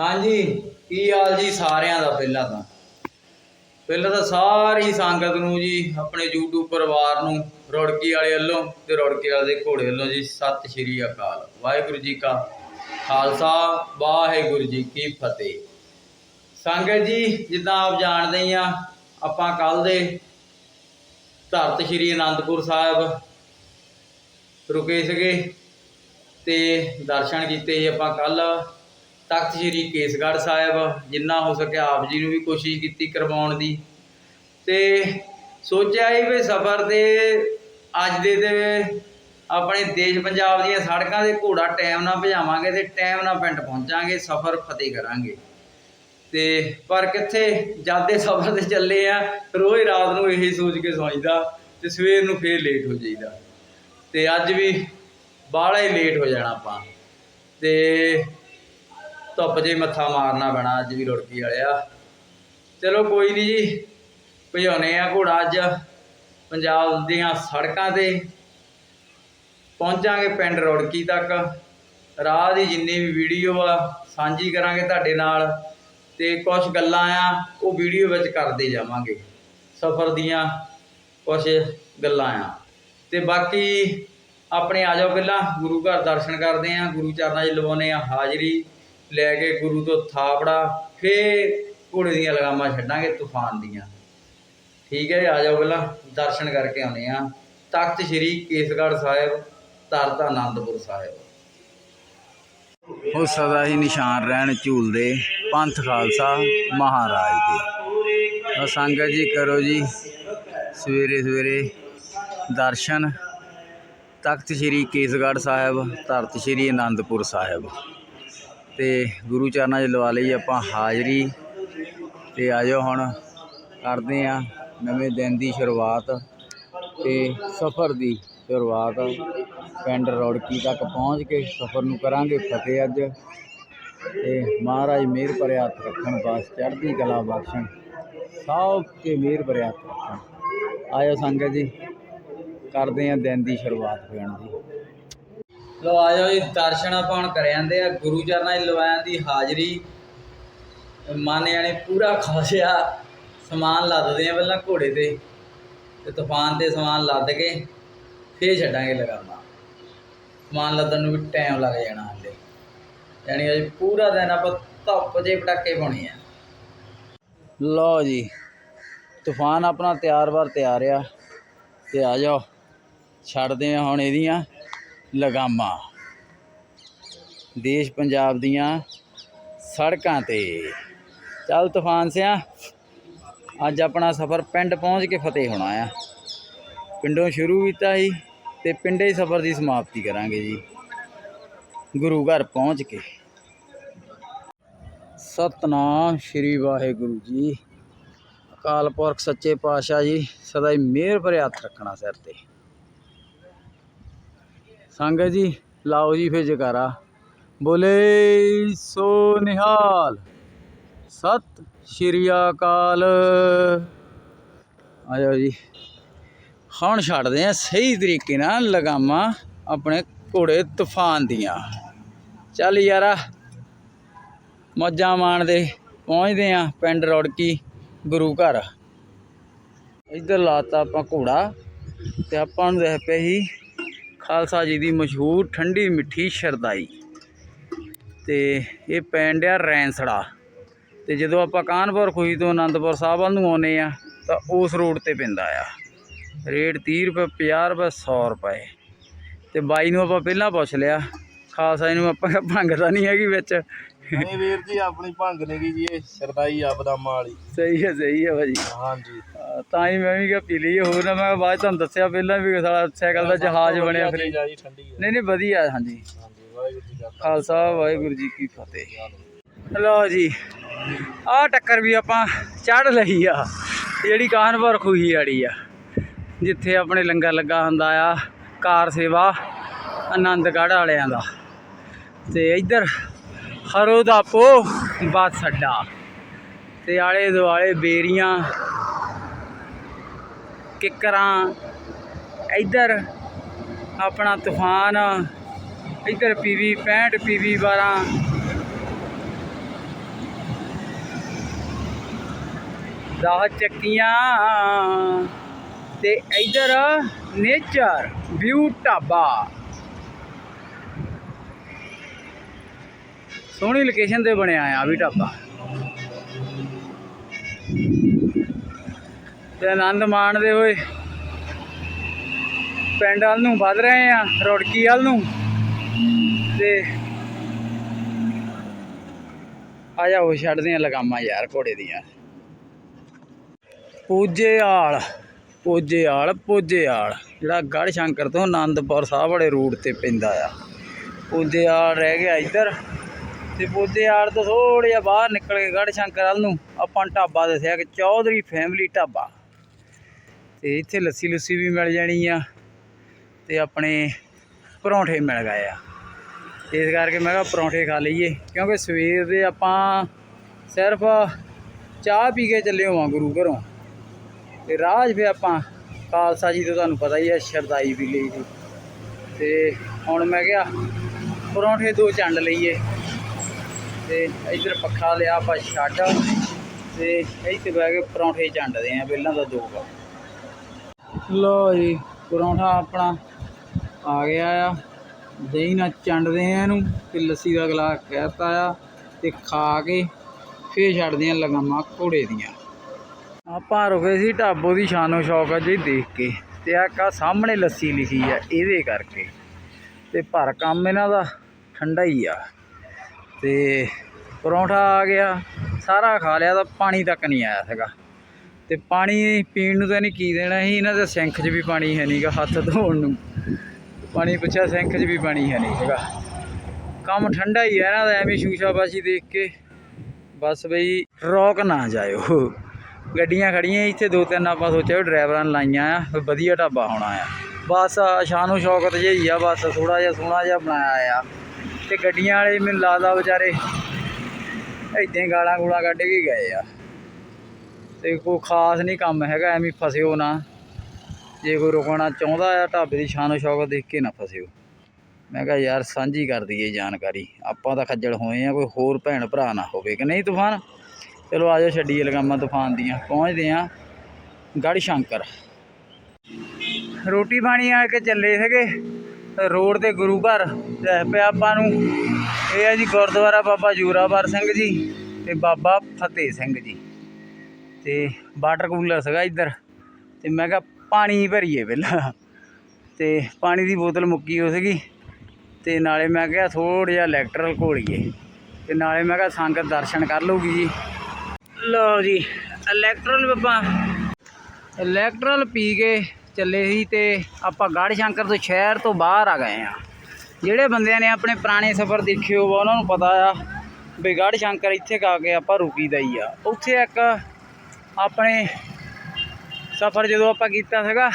ਹਾਂਜੀ, ਕੀ ਹਾਲ ਜੀ ਸਾਰਿਆਂ ਦਾ ਪਹਿਲਾਂ ਤਾਂ? ਪਹਿਲਾਂ ਤਾਂ ਸਾਰੀ ਸੰਗਤ ਨੂੰ ਜੀ, ਆਪਣੇ YouTube ਪਰਿਵਾਰ ਨੂੰ ਰੋੜਕੀ ਵਾਲੇ ਵੱਲੋਂ ਤੇ ਰੋੜਕੀ ਵਾਲੇ ਦੇ ਘੋੜੇ ਵੱਲੋਂ ਜੀ, ਸਤਿ ਸ਼੍ਰੀ ਅਕਾਲ। ਵਾਹਿਗੁਰੂ ਜੀ ਕਾ ਖਾਲਸਾ, ਵਾਹਿਗੁਰੂ ਜੀ ਕੀ ਫਤਿਹ। ਸੰਗਤ ਜੀ, ਜਿੱਦਾਂ ਆਪ ਜਾਣਦੇ ਹੀ ਆ, ਆਪਾਂ ਕੱਲ ਦੇ ਧਰਤ ਸ਼੍ਰੀ ਅਨੰਦਪੁਰ ਸਾਹਿਬ ਰੁਕੇ ਸੀਗੇ ਤੇ ਦਰਸ਼ਨ ਕੀਤੇ ਜੀ ਆਪਾਂ ਕੱਲ ਤਖਤ ਸ੍ਰੀ ਕੇਸਗੜ੍ਹ ਸਾਹਿਬ, ਜਿੰਨਾ ਹੋ ਸਕਿਆ ਆਪ ਜੀ ਨੂੰ ਵੀ ਕੋਸ਼ਿਸ਼ ਕੀਤੀ ਕਰਵਾਉਣ ਦੀ। ਤੇ ਸੋਚਿਆ ਹੀ ਵੀ ਸਫ਼ਰ ਦੇ ਅੱਜ ਦੇ ਤੇ ਆਪਣੇ ਦੇਸ਼ ਪੰਜਾਬ ਦੀਆਂ ਸੜਕਾਂ ਦੇ ਘੋੜਾ ਟਾਈਮ ਨਾਲ ਭਜਾਵਾਂਗੇ ਤੇ ਟਾਈਮ ਨਾਲ ਪਿੰਡ ਪਹੁੰਚਾਂਗੇ, ਸਫ਼ਰ ਫਤਿਹ ਕਰਾਂਗੇ। ਤੇ ਪਰ ਕਿੱਥੇ ਜਾਂਦੇ ਸਫ਼ਰ ਤੇ ਚੱਲੇ ਆ, ਰੋਜ਼ ਰਾਤ ਨੂੰ ਇਹੀ ਸੋਚ ਕੇ ਸੌਂਈਦਾ ਤੇ ਸਵੇਰ ਨੂੰ ਫੇਰ ਲੇਟ ਹੋ ਜਾਈਦਾ। ਤੇ ਅੱਜ ਵੀ ਬਾਹਲਾ ਹੀ ਲੇਟ ਹੋ ਜਾਣਾ ਆਪਾਂ। ਤੇ ਧੁੱਪ ਜੇ ਮੱਥਾ ਮਾਰਨਾ ਪੈਣਾ ਅੱਜ ਵੀ ਰੁੜਕੀ ਵਾਲਿਆ ਚਲੋ ਕੋਈ ਨਹੀਂ ਜੀ ਭਜਾਉਨੇ ਆ ਘੋੜਾ ਅੱਜ। ਪੰਜਾਬ ਦੀਆਂ ਸੜਕਾਂ ਤੇ ਪਹੁੰਚਾਂਗੇ ਪਿੰਡ ਰੁੜਕੀ ਤੱਕ। ਰਾਹ ਦੀ ਜਿੰਨੀ ਵੀ ਵੀਡੀਓ ਆ, ਸਾਂਝੀ ਕਰਾਂਗੇ ਤੁਹਾਡੇ ਨਾਲ। ਤੇ ਕੁਝ ਗੱਲਾਂ ਆ, ਉਹ ਵੀਡੀਓ ਵਿੱਚ ਕਰਦੇ ਜਾਵਾਂਗੇ। ਸਫ਼ਰ ਦੀਆਂ ਕੁਝ ਗੱਲਾਂ ਆ। ਤੇ ਬਾਕੀ ਆਪਣੇ ਆ ਜਾਓ ਪਹਿਲਾਂ, ਗੁਰੂ ਘਰ ਦਰਸ਼ਨ ਕਰਦੇ ਆ, ਗੁਰੂ ਚਰਨਾਂ 'ਚ ਲਵਾਉਨੇ ਆ ਹਾਜ਼ਰੀ। ਲੈ ਕੇ ਗੁਰੂ ਤੋਂ ਥਾਪੜਾ ਫੇਰ ਘੋੜੇ ਦੀਆਂ ਲਗਾਮਾਂ ਛੱਡਾਂਗੇ ਤੂਫਾਨ ਦੀਆਂ। ਠੀਕ ਹੈ ਜੀ, ਆ ਜਾਓ ਪਹਿਲਾਂ ਦਰਸ਼ਨ ਕਰਕੇ ਆਉਨੇ ਆ ਤਖਤ ਸ੍ਰੀ ਕੇਸਗੜ੍ਹ ਸਾਹਿਬ ਤਰਤ ਆਨੰਦਪੁਰ ਸਾਹਿਬ। ਉਹ ਸਦਾ ਹੀ ਨਿਸ਼ਾਨ ਰਹਿਣ ਝੂਲਦੇ ਪੰਥ ਖਾਲਸਾ ਮਹਾਰਾਜ ਦੇ। ਆ ਸੰਗਤ ਜੀ ਕਰੋ ਜੀ ਸਵੇਰੇ ਸਵੇਰੇ ਦਰਸ਼ਨ। ਤਖਤ ਸ੍ਰੀ ਕੇਸਗੜ੍ਹ ਸਾਹਿਬ ਧਰਤ ਸ੍ਰੀ ਆਨੰਦਪੁਰ ਸਾਹਿਬ। ਤੇ ਗੁਰੂ ਚਰਨਾਂ 'ਚ ਲਵਾ ਲਈ ਆਪਾਂ ਹਾਜ਼ਰੀ। ਤੇ ਆਜੋ ਹੁਣ ਕਰਦੇ ਆ ਨਵੇਂ ਦਿਨ ਦੀ ਸ਼ੁਰੂਆਤ ਤੇ ਸਫ਼ਰ ਦੀ ਸ਼ੁਰੂਆਤ। ਪਿੰਡ ਰੌੜਕੀ ਤੱਕ ਪਹੁੰਚ ਕੇ ਸਫ਼ਰ ਨੂੰ ਕਰਾਂਗੇ ਫਤਿਹ ਅੱਜ। ਤੇ ਮਹਾਰਾਜ ਮਿਹਰ ਭਰਿਆ ਹੱਥ ਰੱਖਣ, ਬਸ ਚੜ੍ਹਦੀ ਕਲਾ ਬਖਸ਼ਣ, ਸਭ ਕੇ ਮਿਹਰ ਭਰਿਆ ਹੱਥ ਰੱਖਣ। ਆਇਓ ਸੰਗਤ ਜੀ, ਕਰਦੇ ਆ ਦਿਨ ਦੀ ਸ਼ੁਰੂਆਤ ਫਿਰ ਜੀ ਲੋ ਜਾਓ ਜੀ, ਦਰਸ਼ਨ ਆਪਾਂ ਹੁਣ ਕਰ ਜਾਂਦੇ ਆ। ਗੁਰੂ ਚਰਨਾਂ 'ਚ ਲਵਾਇਆਂ ਦੀ ਹਾਜ਼ਰੀ। ਮਨ ਯਾਨੀ ਪੂਰਾ ਖੁਸ਼ਿਆ ਸਮਾਨ ਲੱਦਦੇ ਆ ਪਹਿਲਾਂ ਘੋੜੇ ਤੇ ਤੇ ਤੂਫਾਨ ਤੇ ਸਮਾਨ ਲੱਦ ਕੇ ਫੇਰ ਛੱਡਾਂਗੇ ਲਗਾਮਾ ਸਮਾਨ ਲੱਦਣ ਨੂੰ ਵੀ ਟਾਈਮ ਲੱਗ ਜਾਣਾ ਹਲੇ। ਯਾਨੀ ਅੱਜ ਪੂਰਾ ਦਿਨ ਆਪਾਂ ਧੁੱਪ ਜੇ ਪਟਾਕੇ ਪਾਉਣੇ ਆ। ਲਓ ਜੀ, ਤੂਫਾਨ ਆਪਣਾ ਤਿਆਰ ਬਾਰ ਤਿਆਰ ਆ। ਤੇ ਆ ਜਾਓ, ਛੱਡਦੇ ਆ ਹੁਣ ਇਹਦੀਆਂ। ਲਗਾਮਾਂ। ਦੇਸ਼ ਪੰਜਾਬ ਦੀਆਂ ਸੜਕਾਂ ਤੇ। ਚੱਲ ਤੂਫਾਨ ਸਿਆ, ਅੱਜ ਆਪਣਾ ਸਫ਼ਰ ਪਿੰਡ ਪਹੁੰਚ ਕੇ ਫਤਿਹ ਹੋਣਾ ਆ। ਪਿੰਡੋਂ ਸ਼ੁਰੂ ਕੀਤਾ ਸੀ ਤੇ ਪਿੰਡੇ ਹੀ ਸਫ਼ਰ ਦੀ ਸਮਾਪਤੀ ਕਰਾਂਗੇ ਜੀ। ਗੁਰੂ ਘਰ ਪਹੁੰਚ ਕੇ। ਸਤਨਾਮ ਸ਼੍ਰੀ ਵਾਹਿਗੁਰੂ ਜੀ। ਅਕਾਲ ਪੁਰਖ ਸੱਚੇ ਪਾਤਸ਼ਾਹ ਜੀ, ਸਦਾ ਹੀ ਮਿਹਰ ਭਰੇ ਹੱਥ ਰੱਖਣਾ ਸਿਰ ਤੇ। ਸੰਗਤ ਜੀ, ਲਾਓ ਜੀ ਫਿਰ ਜਕਾਰਾ। ਬੋਲੇ ਸੋ ਨਿਹਾਲ। ਸਤ ਸ਼੍ਰੀ ਅਕਾਲ। ਆਜੋ ਜੀ। ਹੁਣ ਛੱਡਦੇ ਆ ਸਹੀ ਤਰੀਕੇ ਨਾਲ ਲਗਾਮਾਂ ਆਪਣੇ ਘੋੜੇ ਤੂਫਾਨ ਦੀਆਂ। ਚੱਲ ਯਾਰਾ, ਮੌਜਾਂ ਮਾਣਦੇ ਪਹੁੰਚਦੇ ਆ ਪਿੰਡ ਰੋੜਕੀ ਗੁਰੂ ਘਰ। ਇੱਧਰ ਲਾਤਾ ਆਪਾਂ ਘੋੜਾ ਤੇ ਆਪਾਂ ਨੂੰ ਦੇਖ ਪਏ ਸੀ ਖਾਲਸਾ ਜੀ ਦੀ ਮਸ਼ਹੂਰ ਠੰਡੀ ਮਿੱਠੀ ਸ਼ਰਦਾਈ। ਤੇ ਇਹ ਪਿੰਡ ਆ ਰੈਂਸੜਾ। ਤੇ ਜਦੋਂ ਆਪਾਂ ਕਾਨਪੁਰ ਖੁਹੀ ਤੋਂ ਆਨੰਦਪੁਰ ਸਾਹਿਬ ਵੱਲ ਨੂੰ ਆਉਨੇ ਆ ਤਾਂ ਉਸ ਰੋਡ ਤੇ ਪੈਂਦਾ ਆ। ਰੇਟ 30 ਰੁਪਏ 50 ਰੁਪਏ 100 ਰੁਪਏ। ਤੇ ਬਾਈ ਨੂੰ ਆਪਾਂ ਪਹਿਲਾਂ ਪੁੱਛ ਲਿਆ, ਖਾਲਸਾ ਜੀ ਨੂੰ ਆਪਾਂ ਭੰਗਦਾ ਭੰਗ ਤਾਂ ਨਹੀਂ ਹੈਗੀ ਵਿੱਚ। ਨਹੀਂ ਵੀਰ ਜੀ ਆਪਣੀ ਭੰਗ ਨੇਗੀ ਜੀ ਇਹ ਸਰਦਾਈ ਆ ਬਦਾਮਾਂ ਵਾਲੀ ਸਹੀ ਹੈ ਸਹੀ ਹੈ ਭਾਜੀ। ਹਾਂਜੀ। ਅਹ ਤਾਂ ਹੀ ਮੈਂ ਵੀ ਕਿਹਾ ਪੀ ਲਈ ਹੋਰ ਨਾ ਮੈਂ ਬਾਅਦ 'ਚ ਤੁਹਾਨੂੰ ਦੱਸਿਆ ਪਹਿਲਾਂ ਵੀ ਸਾਲਾ ਸਾਈਕਲ ਦਾ ਜਹਾਜ਼ ਬਣਿਆ ਫਿਰ। ਜਾ ਜੀ ਠੰਡੀ ਹੈ ਨਹੀਂ ਨਹੀਂ ਵਧੀਆ ਹਾਂਜੀ। ਹਾਂਜੀ ਵਾਹਿਗੁਰੂ ਜੀ ਕਾ ਖਾਲਸਾ। ਵਾਹਿਗੁਰੂ ਜੀ ਕੀ ਫਤਿਹ। ਲਓ ਜੀ ਆਹ ਟੱਕਰ ਵੀ ਆਪਾਂ ਚੜ ਲਈ ਆ। ਜਿਹੜੀ ਕਾਨਪੁਰ ਖੂਹੀ ਵਾਲੀ ਆ ਜਿੱਥੇ ਆਪਣੇ ਲੰਗਰ ਲੱਗਾ ਹੁੰਦਾ ਆ ਕਾਰ ਸੇਵਾ ਆਨੰਦਗੜ੍ਹ ਵਾਲਿਆਂ ਦਾ। ਤੇ ਇੱਧਰ ਖਰੋ ਦਾ ਪੋ ਬਾਤ ਸੱਡਾ। ਤੇ ਆਲੇ ਦੁਆਲੇ ਬੇਰੀਆਂ, ਕਿਕਰਾਂ, ਇੱਧਰ ਆਪਣਾ ਤੂਫਾਨ, ਇੱਧਰ ਪੀਵੀ 65 ਪੀਵੀ 12 ਦਾਹ ਚੱਕੀਆਂ ਤੇ ਇੱਧਰ ਨੇਚਰ, ਵਿਊ ਢਾਬਾ। ਸੋਹਣੀ ਲੋਕੇਸ਼ਨ ਤੇ ਬਣਿਆ ਆ ਵੀ ਢਾਬਾ। ਤੇ ਆਨੰਦ ਮਾਣਦੇ ਹੋਏ। ਪਿੰਡ ਵੱਲ ਨੂੰ ਵੱਧ ਰਹੇ ਆ, ਰੋੜਕੀ ਵੱਲ ਨੂੰ। ਤੇ ਆ ਜਾਓ ਛੱਡਦੇ ਆ ਲਗਾਮਾਂ ਯਾਰ ਘੋੜੇ ਦੀਆਂ। ਪੂਜੇਆਲ ਪੂਜੇਆਲ ਪੂਜੇਆਲ ਜਿਹੜਾ ਗੜ ਸ਼ੰਕਰ ਤੋਂ ਆਨੰਦਪੁਰ ਸਾਹਿਬ ਵਾਲੇ ਰੂਟ ਤੇ ਪੈਂਦਾ ਆ। ਪੂਜੇ ਆਲ ਰਹਿ ਗਿਆ ਇੱਧਰ। ਤੇ ਪੂਜੇਆਲ ਤੋਂ ਥੋੜ੍ਹਾ ਜਿਹਾ ਬਾਹਰ ਨਿਕਲ ਕੇ ਗੜ ਸ਼ੰਕਰ ਵਾਲ ਨੂੰ ਆਪਾਂ ਢਾਬਾ ਦੱਸਿਆ ਕਿ ਚੌਧਰੀ ਫੈਮਿਲੀ ਢਾਬਾ। ਤੇ ਇੱਥੇ ਲੱਸੀ ਲੁੱਸੀ ਵੀ ਮਿਲ ਜਾਣੀ ਆ ਤੇ ਆਪਣੇ ਪਰੌਂਠੇ ਮਿਲ ਗਏ ਆ। ਇਸ ਕਰਕੇ ਮੈਂ ਕਿਹਾ ਪਰੌਂਠੇ ਖਾ ਲਈਏ, ਕਿਉਂਕਿ ਸਵੇਰ ਦੇ ਆਪਾਂ ਸਿਰਫ ਚਾਹ ਪੀ ਕੇ ਚੱਲੇ ਹੋਵਾਂ ਗੁਰੂ ਘਰੋਂ। ਤੇ ਰਾਜ ਫੇ ਆਪਾਂ ਖਾਲਸਾ ਜੀ ਤੋਂ ਤੁਹਾਨੂੰ ਪਤਾ ਹੀ ਹੈ ਸ਼ਰਦਾਈ ਵੀ ਲਈ ਸੀ। ਤੇ ਹੁਣ ਮੈਂ ਕਿਹਾ ਪਰੌਂਠੇ ਦੋ ਚੰਡ ਲਈਏ। ਤੇ ਇੱਧਰ ਪੱਖਾ ਲਿਆ, ਆਪਾਂ ਛੱਡ ਤੇ ਇੱਥੇ ਬਹਿ ਕੇ ਪਰੌਂਠੇ ਚੰਡਦੇ ਆ ਪਹਿਲਾਂ ਦਾ ਦੋ ਕੁ। ਲੋ ਜੀ, ਪਰੌਂਠਾ ਆਪਣਾ ਆ ਗਿਆ ਆ। ਦਹੀਂ ਨਾਲ ਚੰਡਦੇ ਆ ਇਹਨੂੰ, ਤੇ ਲੱਸੀ ਦਾ ਗਲਾਸ ਕਹਿਤਾ ਆ, ਤੇ ਖਾ ਕੇ ਫੇਰ ਛੱਡਦੇ ਆ ਲਗਾਮਾਂ ਘੋੜੇ ਦੀਆਂ। ਆਪਾਂ ਰੁਕੇ ਸੀ ਢਾਬੋ ਦੀ ਸ਼ਾਨੋ ਸ਼ੌਕਤ ਜੀ ਦੇਖ ਕੇ, ਤੇ ਆ ਕਾ ਸਾਹਮਣੇ ਲੱਸੀ ਲਿਖੀ ਆ, ਇਹਦੇ ਕਰਕੇ। ਤੇ ਭਰ ਕੰਮ ਇਹਨਾਂ ਦਾ ਠੰਡਾ ਹੀ ਆ। ਤੇ ਪਰੌਂਠਾ ਆ ਗਿਆ। ਸਾਰਾ ਖਾ ਲਿਆ ਤਾਂ ਪਾਣੀ ਤੱਕ ਨਹੀਂ ਆਇਆ ਸੀਗਾ ਤੇ ਪਾਣੀ ਪੀਣ ਨੂੰ ਤਾਂ ਨਹੀਂ ਕੀ ਦੇਣਾ ਸੀ? ਇਹਨਾਂ ਦੇ ਸਿੰਖ 'ਚ ਵੀ ਪਾਣੀ ਹੈ ਨਹੀਂਗਾ ਹੱਥ ਧੋਣ ਨੂੰ। ਪਾਣੀ ਪੁੱਛਿਆ, ਸਿੰਖ 'ਚ ਵੀ ਪਾਣੀ ਹੈ ਨਹੀਂ ਸੀਗਾ ਕੰਮ ਠੰਡਾ ਹੀ ਹੈ ਇਹਨਾਂ ਦਾ ਐਵੇਂ ਸ਼ੂਸ਼ਾਬਾਸ਼ੀ ਦੇਖ ਕੇ ਬਸ ਬਈ ਰੌਕ ਨਾ ਜਾਇਓ। ਗੱਡੀਆਂ ਖੜੀਆਂ ਇੱਥੇ ਦੋ ਤਿੰਨ ਆਪਾਂ ਸੋਚਿਆ ਵੀ ਡਰਾਈਵਰਾਂ ਨੇ ਲਾਈਆਂ ਆ ਵਧੀਆ ਢਾਬਾ ਹੋਣਾ ਆ। ਬਸ ਸ਼ਾਨੋ ਸ਼ੌਕਤ ਜਿਹੀ ਹੀ ਆ, ਬਸ ਥੋੜਾ ਜਿਹਾ ਸੋਹਣਾ ਜਿਹਾ ਬਣਾਇਆ ਆ। ਤੇ ਗੱਡੀਆਂ ਵਾਲੇ ਮੈਨੂੰ ਲੱਗਦਾ ਵਿਚਾਰੇ ਏਦਾਂ ਹੀ ਗਾਲਾਂ ਗੂਲਾਂ ਕੱਢ ਕੇ ਗਏ ਆ। ਤੇ ਕੋਈ ਖਾਸ ਨਹੀਂ ਕੰਮ ਹੈਗਾ, ਐਵੇਂ ਫਸਿਓ ਨਾ। ਜੇ ਕੋਈ ਰੁਕਣਾ ਚਾਹੁੰਦਾ ਆ, ਢਾਬੇ ਦੀ ਸ਼ਾਨੋ ਸ਼ੌਕਤ ਦੇਖ ਕੇ ਨਾ ਫਸਿਓ। ਮੈਂ ਕਿਹਾ ਯਾਰ ਸਾਂਝੀ ਕਰ ਦਈਏ ਜਾਣਕਾਰੀ। ਆਪਾਂ ਤਾਂ ਖੱਜਲ ਹੋਏ ਆ, ਕੋਈ ਹੋਰ ਭੈਣ ਭਰਾ ਨਾ ਹੋਵੇ ਕਿ ਨਹੀਂ ਤੂਫਾਨ? ਚਲੋ ਆਜੋ ਛੱਡੀਏ ਲਗਾਮਾਂ ਤੂਫਾਨ ਦੀਆਂ। ਪਹੁੰਚਦੇ ਆ ਗੜ ਸ਼ੰਕਰ। ਰੋਟੀ ਪਾਣੀ ਆ ਕੇ ਚੱਲੇ ਸੀਗੇ ਰੋਡ ਤੇ ਗੁਰੂ ਘਰ ਰਹਿ ਪਿਆ ਆਪਾਂ ਨੂੰ ਇਹ ਹੈ ਜੀ ਗੁਰਦੁਆਰਾ ਬਾਬਾ ਜੂਰਾਵਰ ਸਿੰਘ ਜੀ ਤੇ ਬਾਬਾ ਫਤਿਹ ਸਿੰਘ ਜੀ। ਤੇ ਵਾਟਰ ਕੂਲਰ ਸੀਗਾ ਇੱਧਰ, ਤੇ ਮੈਂ ਕਿਹਾ ਪਾਣੀ ਭਰੀਏ ਪਹਿਲਾਂ। ਤੇ ਪਾਣੀ ਦੀ ਬੋਤਲ ਮੁੱਕੀ ਹੋ ਸੀਗੀ, ਤੇ ਨਾਲੇ ਮੈਂ ਕਿਹਾ ਥੋੜ੍ਹਾ ਜਿਹਾ ਇਲੈਕਟਰਲ ਘੋਲੀਏ। ਤੇ ਨਾਲੇ ਮੈਂ ਕਿਹਾ ਸੰਗਤ ਦਰਸ਼ਨ ਕਰ ਲਊਗੀ ਜੀ। ਲਓ ਜੀ ਇਲੈਕਟਰਲ ਆਪਾਂ ਇਲੈਕਟਰਲ ਪੀ ਕੇ ਚੱਲੇ ਸੀ ਤੇ ਆਪਾਂ ਗੜ ਸ਼ੰਕਰ ਤੋਂ ਸ਼ਹਿਰ ਤੋਂ ਬਾਹਰ ਆ ਗਏ ਆ ਜਿਹੜੇ ਬੰਦਿਆਂ ਨੇ ਆਪਣੇ ਪੁਰਾਣੇ ਸਫ਼ਰ ਦੇਖੇ ਹੋਵੇ ਉਹਨਾਂ ਨੂੰ ਪਤਾ ਆ ਵੀ ਗੜ ਸ਼ੰਕਰ ਇੱਥੇ ਕਾ ਕੇ ਆਪਾਂ ਰੁਕੀਦਾ ਹੀ ਆ। ਉੱਥੇ ਇੱਕ ਆਪਣੇ ਸਫ਼ਰ ਜਦੋਂ ਆਪਾਂ ਕੀਤਾ ਸੀਗਾ,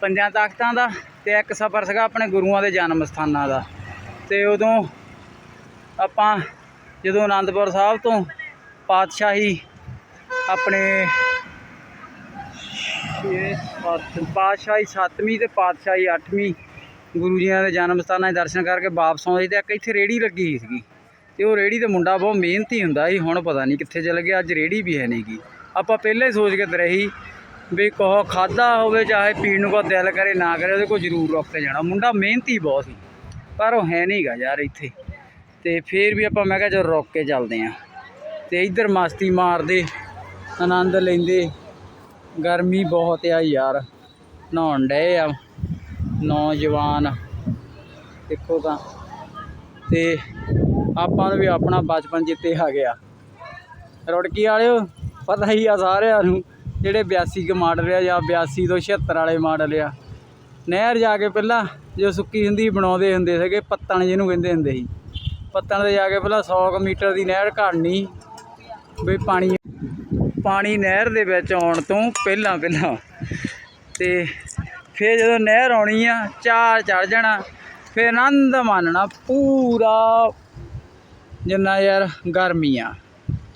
ਪੰਜਾਂ ਤਾਕਤਾਂ ਦਾ ਤੇ ਇੱਕ ਸਫ਼ਰ ਸੀਗਾ ਆਪਣੇ ਗੁਰੂਆਂ ਦੇ ਜਨਮ ਸਥਾਨਾਂ ਦਾ। ਤੇ ਉਦੋਂ ਆਪਾਂ ਜਦੋਂ ਆਨੰਦਪੁਰ ਸਾਹਿਬ ਤੋਂ ਪਾਤਸ਼ਾਹੀ ਆਪਣੇ ਛੇ ਸੱਤ ਪਾਤਸ਼ਾਹੀ ਸੱਤਵੀਂ ਤੇ ਪਾਤਸ਼ਾਹੀ ਅੱਠਵੀਂ ਗੁਰੂ ਜੀਆਂ ਦੇ ਜਨਮ ਸਥਾਨਾਂ ਦੇ ਦਰਸ਼ਨ ਕਰਕੇ ਵਾਪਸ ਆਉਂਦੇ ਤੇ ਇੱਕ ਇੱਥੇ ਰੇੜੀ ਲੱਗੀ ਸੀਗੀ ਤੇ ਉਹ ਰੇੜੀ ਦਾ ਮੁੰਡਾ ਬਹੁਤ ਮਿਹਨਤੀ ਹੁੰਦਾ ਸੀ, ਹੁਣ ਪਤਾ ਨਹੀਂ ਕਿੱਥੇ ਚਲ ਗਿਆ, ਅੱਜ ਰੇੜੀ ਵੀ ਹੈ ਨਹੀਂਗੀ ਆਪਾਂ ਪਹਿਲਾਂ ਹੀ ਸੋਚ ਕੇ ਤੇ ਰਹੀ ਵੀ ਕੋ ਖਾਦਾ ਹੋਵੇ, ਚਾਹੇ ਪੀਣ ਨੂੰ ਕੋ ਦਿਲ ਕਰੇ, ਨਾ ਕਰੇ, ਉਹਦੇ ਕੋਲ ਜ਼ਰੂਰ ਰੁੱਕ ਕੇ ਜਾਣਾ। ਮੁੰਡਾ ਮਿਹਨਤੀ ਬਹੁਤ ਸੀ, ਪਰ ਉਹ ਹੈ ਨਹੀਂਗਾ ਯਾਰ ਇੱਥੇ। ਤੇ ਫੇਰ ਵੀ ਆਪਾਂ ਮੈਂ ਕਿਹਾ ਚਲ ਰੁਕ ਕੇ ਚੱਲਦੇ ਆਂ। ਤੇ ਇੱਧਰ ਮਸਤੀ ਮਾਰਦੇ, ਆਨੰਦ ਲੈਂਦੇ। ਗਰਮੀ ਬਹੁਤ ਆ ਯਾਰ। ਨਹਾਉਣ ਡਏ ਆ ਨੌਜਵਾਨ। ਦੇਖੋ ਤਾਂ। ਤੇ ਆਪਾਂ ਨੂੰ ਵੀ ਆਪਣਾ ਬਚਪਨ ਜਿੱਤੇ ਆ ਗਿਆ। ਰੁੜਕੀ ਵਾਲਿਓ, ਪਤਾ ਹੀ ਆ ਸਾਰਿਆਂ ਨੂੰ ਜਿਹੜੇ 82 ਕੇ ਮਾਡਲ ਆ ਜਾਂ 82 ਤੋਂ 76 ਵਾਲੇ ਮਾਡਲ ਆ। ਨਹਿਰ ਜਾ ਕੇ ਪਹਿਲਾਂ ਜੋ ਸੁੱਕੀ ਹੁੰਦੀ ਬਣਾਉਂਦੇ ਹੁੰਦੇ ਸੀਗੇ, ਪੱਤਣ ਜਿਹਨੂੰ ਕਹਿੰਦੇ ਹੁੰਦੇ ਸੀ। ਪੱਤਣ ਤੇ ਜਾ ਕੇ ਪਹਿਲਾਂ 100 ਕੁ ਮੀਟਰ ਦੀ ਨਹਿਰ ਘੜਨੀ, ਵੀ ਪਾਣੀ ਪਾਣੀ ਨਹਿਰ ਦੇ ਵਿੱਚ ਆਉਣ ਤੋਂ ਪਹਿਲਾਂ ਪਹਿਲਾਂ। ਤੇ ਫਿਰ ਜਦੋਂ ਨਹਿਰ ਆਉਣੀ ਆ, ਚਾਰ ਚੜ ਜਾਣਾ, ਫਿਰ ਆਨੰਦ ਮਾਨਣਾ ਪੂਰਾ। ਜਿੰਨਾ ਯਾਰ ਗਰਮੀ ਆ।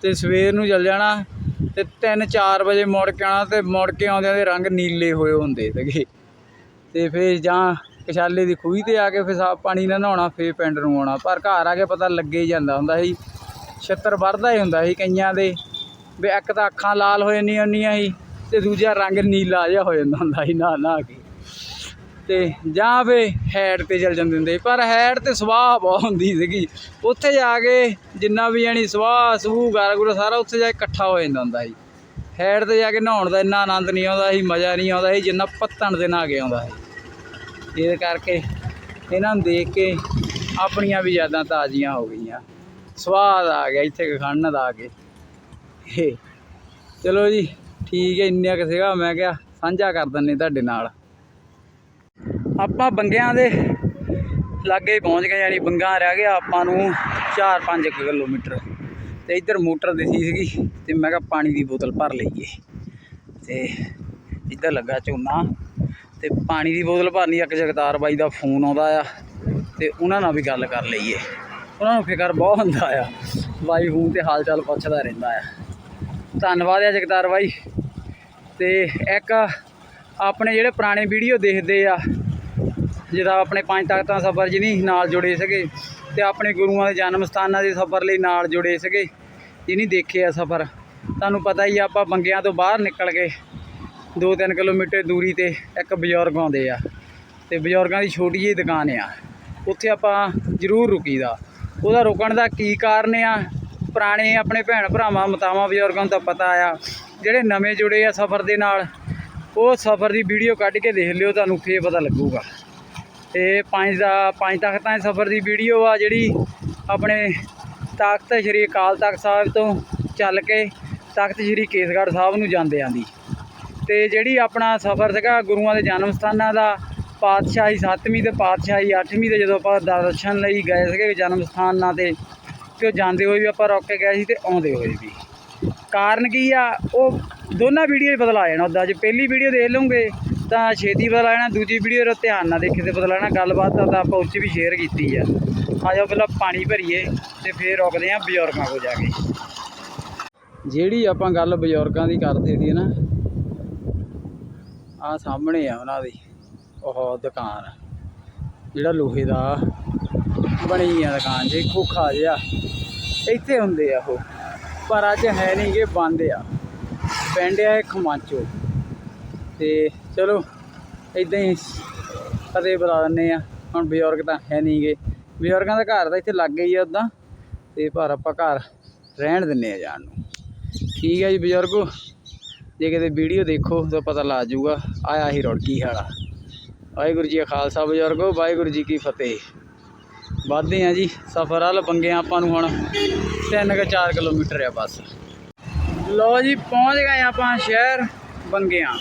ਤੇ ਸਵੇਰ ਨੂੰ ਚੱਲ ਜਾਣਾ ਤੇ 3-4 ਵਜੇ ਮੁੜ ਕੇ ਆਉਣਾ ਤੇ ਮੁੜ ਕੇ ਆਉਂਦਿਆਂ ਦੇ ਰੰਗ ਨੀਲੇ ਹੋਏ ਹੁੰਦੇ ਸੀਗੇ। ਤੇ ਫਿਰ ਜਾਂ ਕਸ਼ਾਲੇ ਦੀ ਖੂਹੀ ਤੇ ਆ ਕੇ ਫਿਰ ਸਾਫ਼ ਪਾਣੀ ਨਾਲ ਨਹਾਉਣਾ, ਫਿਰ ਪਿੰਡ ਨੂੰ ਆਉਣਾ। ਪਰ ਘਰ ਆ ਕੇ ਪਤਾ ਲੱਗੇ ਹੀ ਜਾਂਦਾ ਹੁੰਦਾ ਸੀ। ਛਿੱਤਰ ਵਰਦਾ ਹੀ ਹੁੰਦਾ ਸੀ ਕਈਆਂ ਦੇ। ਵੀ ਇੱਕ ਤਾਂ ਅੱਖਾਂ ਲਾਲ ਹੋ ਜਾਂਦੀਆਂ ਹੁੰਦੀਆਂ ਸੀ ਤੇ ਦੂਜਾ ਰੰਗ ਨੀਲਾ ਜਿਹਾ ਹੋ ਜਾਂਦਾ ਹੁੰਦਾ ਸੀ ਨਾ ਨਾ ਕੇ। ਤੇ ਜਾਂ ਵੇ ਹੈਡ ਤੇ ਚਲ ਜਾਂਦੇ ਹੁੰਦੇ ਸੀ। ਪਰ ਹੈਡ ਤੇ ਸਵਾਹ ਬਹੁਤ ਹੁੰਦੀ ਸੀਗੀ। ਉੱਥੇ ਜਾ ਕੇ ਜਿੰਨਾ ਵੀ ਜਾਣੀ ਸਵਾਹ ਸੂ ਗਾਰਗੁਰ ਸਾਰਾ ਉੱਥੇ ਜਾ ਕੇ ਇਕੱਠਾ ਹੋ ਜਾਂਦਾ ਹੁੰਦਾ ਸੀ। ਹੈਡ ਤੇ ਜਾ ਕੇ ਨਹਾਉਣ ਦਾ ਇੰਨਾ ਆਨੰਦ ਨਹੀਂ ਆਉਂਦਾ ਸੀ, ਮਜ਼ਾ ਨਹੀਂ ਆਉਂਦਾ ਸੀ, ਜਿੰਨਾ ਪੱਤਣ ਦੇ ਨਹਾ ਕੇ ਆਉਂਦਾ ਸੀ। ਇਹਦੇ ਕਰਕੇ ਇਹਨਾਂ ਨੂੰ ਦੇਖ ਕੇ ਆਪਣੀਆਂ ਵੀ ਯਾਦਾਂ ਤਾਜ਼ੀਆਂ ਹੋ ਗਈਆਂ। ਸਵਾਦ ਆ ਗਿਆ ਇੱਥੇ ਖੰਡ ਦਾ ਆ ਕੇ। ਚਲੋ ਜੀ, ਠੀਕ ਹੈ ਇੰਨਾ ਕੁ ਸੀਗਾ। ਮੈਂ ਕਿਹਾ ਸਾਂਝਾ ਕਰ ਦਿੰਨੇ ਤੁਹਾਡੇ ਨਾਲ। ਆਪਾਂ ਬੰਗਿਆਂ ਦੇ ਲਾਗੇ ਪਹੁੰਚ ਗਏ ਯਾਨੀ ਬੰਗਾ ਰਹਿ ਗਿਆ ਆਪਾਂ ਨੂੰ 4-5 ਕਿਲੋਮੀਟਰ। ਤੇ ਇੱਧਰ ਮੋਟਰ ਦਿਸੀ ਸੀਗੀ ਤੇ ਮੈਂ ਕਿਹਾ ਪਾਣੀ ਦੀ ਬੋਤਲ ਭਰ ਲਈਏ। ਤੇ ਇੱਧਰ ਲੱਗਾ ਝੋਨਾ ਤੇ ਪਾਣੀ ਦੀ ਬੋਤਲ ਭਰਨੀ ਇੱਕ ਜਗਤਾਰ ਬਾਈ ਦਾ ਫੋਨ ਆਉਂਦਾ ਆ ਤੇ ਉਹਨਾਂ ਨਾਲ ਵੀ ਗੱਲ ਕਰ ਲਈਏ। ਉਹਨਾਂ ਨੂੰ ਫਿਕਰ ਬਹੁਤ ਹੁੰਦਾ ਆ। ਬਾਈ ਫੋਨ ਤੇ ਹਾਲ ਚਾਲ ਪੁੱਛਦਾ ਰਹਿੰਦਾ ਆ। ਧੰਨਵਾਦ ਆ ਜਗਤਾਰ ਬਾਈ। ਤੇ ਇੱਕ ਆਪਣੇ ਜਿਹੜੇ ਪੁਰਾਣੇ ਵੀਡੀਓ ਦੇਖਦੇ ਆ ਜਿਹਦਾ ਆਪਣੇ ਪੰਜ ਤਖਤਾਂ ਸਫ਼ਰ ਜਿਹਨੀ ਨਾਲ ਜੁੜੇ ਸੀਗੇ ਤੇ ਆਪਣੇ ਗੁਰੂਆਂ ਦੇ ਜਨਮ ਸਥਾਨਾਂ ਦੇ ਸਫ਼ਰ ਲਈ ਨਾਲ ਜੁੜੇ ਸੀਗੇ ਜਿਹਨੀ ਦੇਖੇ ਆ ਸਫ਼ਰ ਤੁਹਾਨੂੰ ਪਤਾ ਹੀ ਆ, ਆਪਾਂ ਬੰਗਿਆਂ ਤੋਂ ਬਾਹਰ ਨਿਕਲ ਕੇ 2-3 ਕਿਲੋਮੀਟਰ ਦੂਰੀ ਤੇ ਇੱਕ ਬਜ਼ੁਰਗ ਆਉਂਦੇ ਆ ਤੇ ਬਜ਼ੁਰਗਾਂ ਦੀ ਛੋਟੀ ਜਿਹੀ ਦੁਕਾਨ ਆ। ਉੱਥੇ ਆਪਾਂ ਜ਼ਰੂਰ ਰੁਕੀਦਾ। ਉਹਦਾ ਰੁਕਣ ਦਾ ਕੀ ਕਾਰਨ ਆ? ਪੁਰਾਣੇ ਆਪਣੇ ਭੈਣ ਭਰਾਵਾਂ, ਮਤਾਵਾਂ, ਬਜ਼ੁਰਗਾਂ ਨੂੰ ਤਾਂ ਪਤਾ ਆ, ਜਿਹੜੇ ਨਵੇਂ ਜੁੜੇ ਆ ਸਫ਼ਰ ਦੇ ਨਾਲ, ਉਹ ਸਫ਼ਰ ਦੀ ਵੀਡੀਓ ਕੱਢ ਕੇ ਦੇਖ ਲਿਓ, ਤੁਹਾਨੂੰ ਫੇਰ ਪਤਾ ਲੱਗੂਗਾ। ਤੇ ਪੰਜ ਦਾ, ਪੰਜ ਤਖਤਾਂ ਦੇ ਸਫ਼ਰ ਦੀ ਵੀਡੀਓ ਆ, ਜਿਹੜੀ ਆਪਣੇ ਤਖਤ ਸ੍ਰੀ ਅਕਾਲ ਤਖਤ ਸਾਹਿਬ ਤੋਂ ਚੱਲ ਕੇ ਤਖਤ ਸ੍ਰੀ ਕੇਸਗੜ੍ਹ ਸਾਹਿਬ ਨੂੰ ਜਾਂਦੇ ਆਂਦੀ ਤੇ ਜਿਹੜੀ ਆਪਣਾ ਸਫ਼ਰ ਸੀਗਾ ਗੁਰੂਆਂ ਦੇ ਜਨਮ ਸਥਾਨਾਂ ਦਾ, ਪਾਤਸ਼ਾਹੀ 7ਵੀਂ ਤੇ ਪਾਤਸ਼ਾਹੀ 8ਵੀਂ ਦੇ ਜਦੋਂ ਆਪਾਂ ਦਰਸ਼ਨ ਲਈ ਗਏ ਸੀਗੇ ਜਨਮ ਸਥਾਨਾਂ ਤੇ ਤੇ ਉਹ ਜਾਂਦੇ ਹੋਏ ਵੀ ਆਪਾਂ ਰੋਕ ਕੇ ਗਏ ਸੀ ਤੇ ਆਉਂਦੇ ਹੋਏ ਵੀ। ਕਾਰਨ ਕੀ ਆ? ਉਹ ਦੋਨਾਂ ਵੀਡੀਓ 'ਚ ਬਦਲਾ ਜਾਣਾ ਉਹਦਾ ਜੇ ਪਹਿਲੀ ਵੀਡੀਓ ਦੇਖ ਲਓਗੇ ਤਾਂ ਛੇਤੀ ਬਦਲਾ ਜਾਣਾ ਦੂਜੀ ਵੀਡੀਓ ਦਾ ਧਿਆਨ ਨਾਲ ਦੇਖੇ ਤੇ ਬਦਲਾ ਜਾਣਾ ਗੱਲਬਾਤ ਤਾਂ ਆਪਾਂ ਉੱਚ ਵੀ ਸ਼ੇਅਰ ਕੀਤੀ ਆ। ਆ ਜਾਓ ਪਹਿਲਾਂ ਪਾਣੀ ਭਰੀਏ ਤੇ ਫੇਰ ਰੋਕਦੇ ਆ ਬਜ਼ੁਰਗਾਂ ਕੋਲ ਜਾ ਕੇ। ਜਿਹੜੀ ਆਪਾਂ ਗੱਲ ਬਜ਼ੁਰਗਾਂ ਦੀ ਕਰਦੇ ਸੀ ਨਾ ਆ ਸਾਹਮਣੇ ਆ ਉਹਨਾਂ ਦੀ। ਉਹ ਦੁਕਾਨ। ਜਿਹੜਾ ਲੋਹੇ ਦਾ ਬਣੀ ਆ ਦੁਕਾਨ ਜੇ, ਖੋਖਾ ਜਿਹਾ। ਇੱਥੇ ਹੁੰਦੇ ਆ ਉਹ। ਪਰ ਅੱਜ ਹੈ ਨਹੀਂ ਗੇ, ਬੰਦ ਆ। ਪਿੰਡ ਆ ਇਹ ਖਮਾਚੋ ਤੇ ਚਲੋ ਇਦਾਂ ਹੀ ਕਦੇ ਬੁਲਾ ਦਿੰਦੇ ਆ। ਹੁਣ ਬਜ਼ੁਰਗ ਤਾਂ ਹੈ ਨਹੀਂ ਗੇ। ਬਜ਼ੁਰਗਾਂ ਦਾ ਘਰ ਤਾਂ ਇੱਥੇ ਲੱਗ ਹੀ ਆ ਉਦਾਂ ਤੇ ਪਰ ਆਪਾਂ ਘਰ ਰਹਿਣ ਦਿੰਨੇ ਆ ਜਾਣ ਨੂੰ। ਠੀਕ ਹੈ ਜੀ ਬਜ਼ੁਰਗੋ। ਜੇ ਕਿਤੇ ਵੀਡੀਓ ਦੇਖੋ ਤਾਂ ਪਤਾ ਲੱਗ ਜਾਊਗਾ, ਆਇਆ ਹੀ ਰੁੜਕੀ ਹਾਲਾ ਵਾਹਿਗੁਰੂ ਜੀ ਕਾ ਖਾਲਸਾ ਬਜ਼ੁਰਗੋ, ਵਾਹਿਗੁਰੂ ਜੀ ਕੀ ਫਤਿਹ। ਵੱਧਦੇ ਆ ਜੀ, ਸਫ਼ਰ ਵੱਲ ਬੰਗੇ ਆਪਾਂ ਨੂੰ ਹੁਣ 3 ਕਿ 4 ਕਿਲੋਮੀਟਰ ਆ ਬਸ। ਲੋ ਜੀ, ਪਹੁੰਚ ਗਏ ਆਪਾਂ ਸ਼ਹਿਰ ਬੰਗਿਆਂ।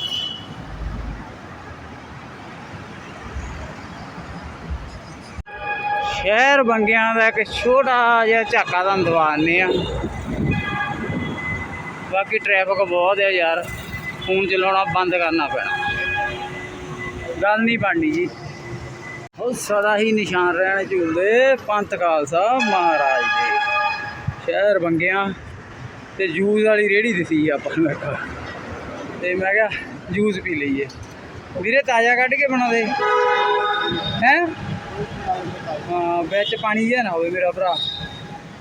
ਸ਼ਹਿਰ ਬੰਗਿਆਂ ਦਾ ਇੱਕ ਛੋਟਾ ਜਿਹਾ ਝਾਕਾ ਤੁਹਾਨੂੰ ਦਵਾਨੇ ਆ। ਬਾਕੀ ਟ੍ਰੈਫਿਕ ਬਹੁਤ ਹੈ ਯਾਰ ਫੋਨ ਚਲਾਉਣਾ ਬੰਦ ਕਰਨਾ ਪੈਣਾ। ਗੱਲ ਨਹੀਂ ਬਣਨੀ ਜੀ। ਉਹ ਸਦਾ ਹੀ ਨਿਸ਼ਾਨ ਰਹਿਣ ਝੂਲਦੇ ਪੰਥ ਖਾਲਸਾ ਮਹਾਰਾਜ ਦੇ। ਸ਼ਹਿਰ ਬੰਗਿਆਂ ਤੇ ਜੂਸ ਵਾਲੀ ਰੇੜੀ ਦਿਸੀ ਆਪਾਂ ਨੂੰ ਇੱਕ। ਤੇ ਮੈਂ ਕਿਹਾ ਜੂਸ ਪੀ ਲਈਏ। ਵੀਰੇ ਤਾਜ਼ਾ ਕੱਢ ਕੇ ਬਣਾਉਂਦੇ। ਹੈ? ਹਾਂ, ਵਿੱਚ ਪਾਣੀ ਜਿਹਾ ਨਾ ਹੋਵੇ ਮੇਰਾ ਭਰਾ।